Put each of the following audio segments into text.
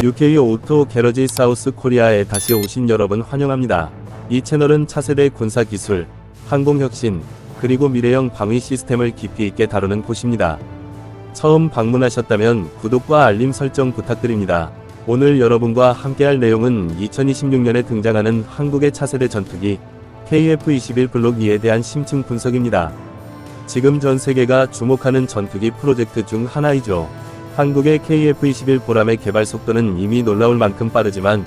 UK 오토 게러지 사우스 코리아에 다시 오신 여러분 환영합니다. 이 채널은 차세대 군사 기술, 항공 혁신, 그리고 미래형 방위 시스템을 깊이 있게 다루는 곳입니다. 처음 방문하셨다면 구독과 알림 설정 부탁드립니다. 오늘 여러분과 함께할 내용은 2026년에 등장하는 한국의 차세대 전투기 KF-21 블록 2에 대한 심층 분석입니다. 지금 전 세계가 주목하는 전투기 프로젝트 중 하나이죠. 한국의 KF-21 보람의 개발 속도는 이미 놀라울 만큼 빠르지만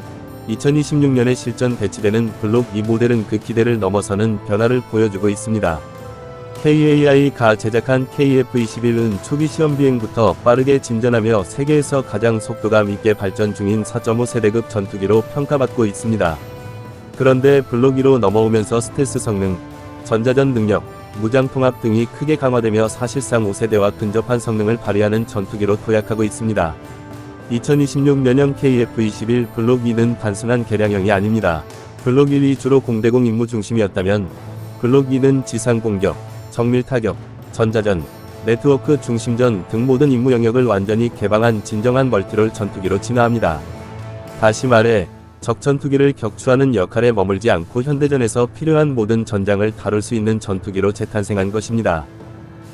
2026년에 실전 배치되는 블록 2 모델은 그 기대를 넘어서는 변화를 보여주고 있습니다. KAI가 제작한 KF-21은 초기 시험 비행부터 빠르게 진전하며 세계에서 가장 속도감 있게 발전 중인 4.5 세대급 전투기로 평가받고 있습니다. 그런데 블록 2로 넘어오면서 스텔스 성능, 전자전 능력, 무장 통합 등이 크게 강화되며 사실상 5세대와 근접한 성능을 발휘하는 전투기로 도약하고 있습니다. 2026년형 KF-21 블록 2는 단순한 개량형이 아닙니다. 블록 1이 주로 공대공 임무 중심이었다면 블록 2는 지상 공격, 정밀 타격, 전자전, 네트워크 중심전 등 모든 임무 영역을 완전히 개방한 진정한 멀티롤 전투기로 진화합니다. 다시 말해 적전투기를 격추하는 역할에 머물지 않고 현대전에서 필요한 모든 전장을 다룰 수 있는 전투기로 재탄생한 것입니다.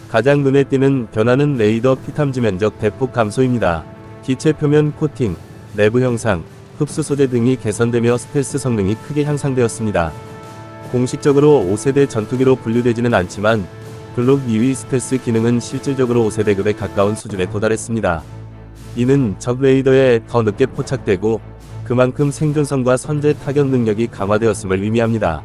가장 눈에 띄는 변화는 레이더 피탐지 면적 대폭 감소입니다. 기체 표면 코팅, 내부 형상, 흡수 소재 등이 개선되며 스텔스 성능이 크게 향상되었습니다. 공식적으로 5세대 전투기로 분류되지는 않지만 블록 2위 스텔스 기능은 실질적으로 5세대급에 가까운 수준에 도달했습니다. 이는 적 레이더에 더 늦게 포착되고 그만큼 생존성과 선제 타격 능력이 강화되었음을 의미합니다.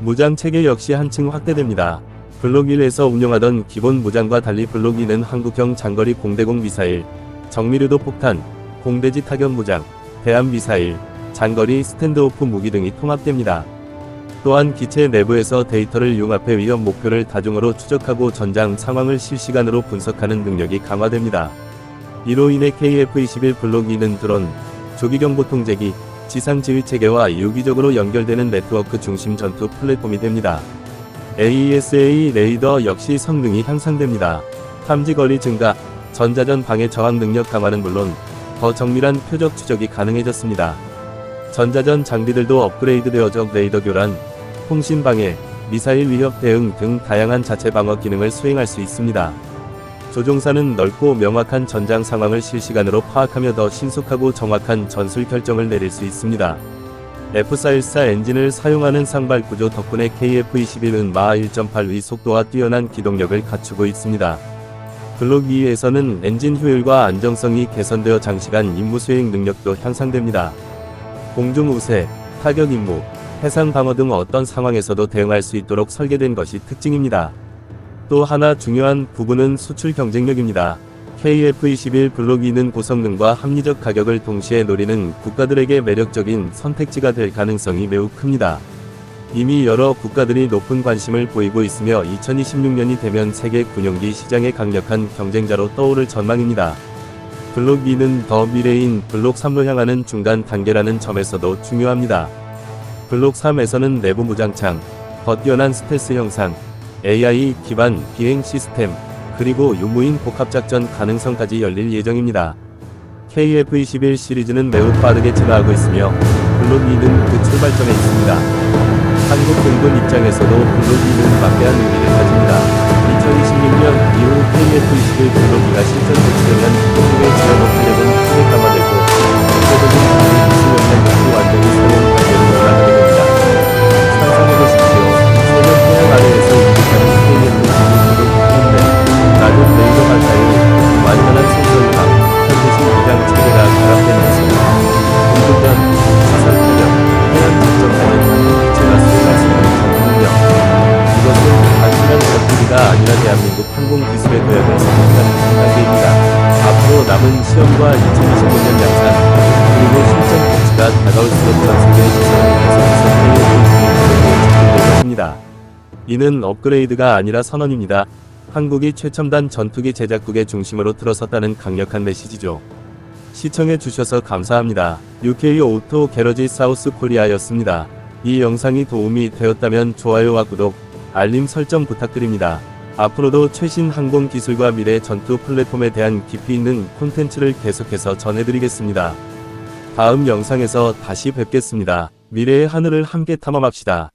무장 체계 역시 한층 확대됩니다. 블록 1에서 운용하던 기본 무장과 달리 블록 2는 한국형 장거리 공대공 미사일, 정밀유도 폭탄, 공대지 타격 무장, 대함 미사일, 장거리 스탠드오프 무기 등이 통합됩니다. 또한 기체 내부에서 데이터를 융합해 위험 목표를 다중으로 추적하고 전장 상황을 실시간으로 분석하는 능력이 강화됩니다. 이로 인해 KF-21 블록 2는 드론, 조기경보 통제기, 지상지휘 체계와 유기적으로 연결되는 네트워크 중심 전투 플랫폼이 됩니다. AESA 레이더 역시 성능이 향상됩니다. 탐지 거리 증가, 전자전 방해 저항 능력 강화는 물론 더 정밀한 표적 추적이 가능해졌습니다. 전자전 장비들도 업그레이드되어져 레이더 교란, 통신 방해, 미사일 위협 대응 등 다양한 자체 방어 기능을 수행할 수 있습니다. 조종사는 넓고 명확한 전장 상황을 실시간으로 파악하며 더 신속하고 정확한 전술 결정을 내릴 수 있습니다. F414 엔진을 사용하는 상발 구조 덕분에 KF-21은 마하 1.8의 속도와 뛰어난 기동력을 갖추고 있습니다. 블록 2에서는 엔진 효율과 안정성이 개선되어 장시간 임무 수행 능력도 향상됩니다. 공중 우세, 타격 임무, 해상 방어 등 어떤 상황에서도 대응할 수 있도록 설계된 것이 특징입니다. 또 하나 중요한 부분은 수출 경쟁력입니다. KF-21 블록 2는 고성능과 합리적 가격을 동시에 노리는 국가들에게 매력적인 선택지가 될 가능성이 매우 큽니다. 이미 여러 국가들이 높은 관심을 보이고 있으며 2026년이 되면 세계 군용기 시장의 강력한 경쟁자로 떠오를 전망입니다. 블록 2는 더 미래인 블록 3로 향하는 중간 단계라는 점에서도 중요합니다. 블록 3에서는 내부 무장창, 더 뛰어난 스텔스 형상, AI 기반 비행 시스템, 그리고 유무인 복합작전 가능성까지 열릴 예정입니다. KF-21 시리즈는 매우 빠르게 진화하고 있으며 블록 2는 그 출발점에 있습니다. 한국 공군 입장에서도 블록 2는 막대한 의미를 가집니다. 2026년 이후 KF-21 블록 2가 실전 배치되면 남은 시험과 2025년 양산, 그리고 실전 배치가 다가올수록 전 세계의 시선을 계속해서 KF-21에 집중될 것입니다. 이는 업그레이드가 아니라 선언입니다. 한국이 최첨단 전투기 제작국의 중심으로 들어섰다는 강력한 메시지죠. 시청해 주셔서 감사합니다. UK 오토 게러지 사우스 코리아였습니다. 이 영상이 도움이 되었다면 좋아요와 구독, 알림 설정 부탁드립니다. 앞으로도 최신 항공 기술과 미래 전투 플랫폼에 대한 깊이 있는 콘텐츠를 계속해서 전해드리겠습니다. 다음 영상에서 다시 뵙겠습니다. 미래의 하늘을 함께 탐험합시다.